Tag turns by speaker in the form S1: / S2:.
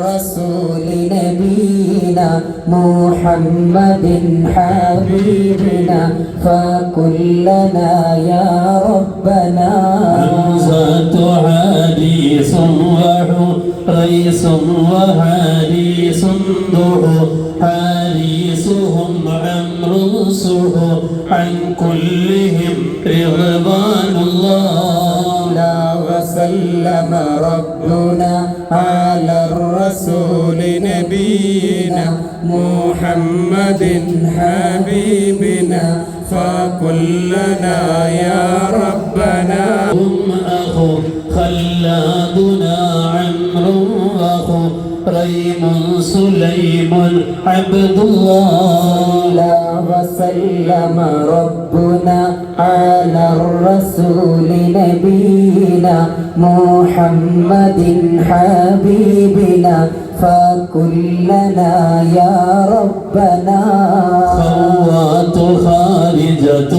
S1: رسول نبينا محمد حبيبنا فكلنا يا ربنا.
S2: حمزة حديث وحريص وحديث دعو حديثهم عمرو سعو عن كلهم
S1: لا وسلم ربنا على الرسول نبينا محمد حبيبنا فكلنا يا ربنا
S2: هم أخو خلادنا عمرو أخو ريم سليم عبد الله.
S1: وسلم ربنا على الرسول نبينا محمد حبيبنا فكلنا يا ربنا.
S2: خوات خارجة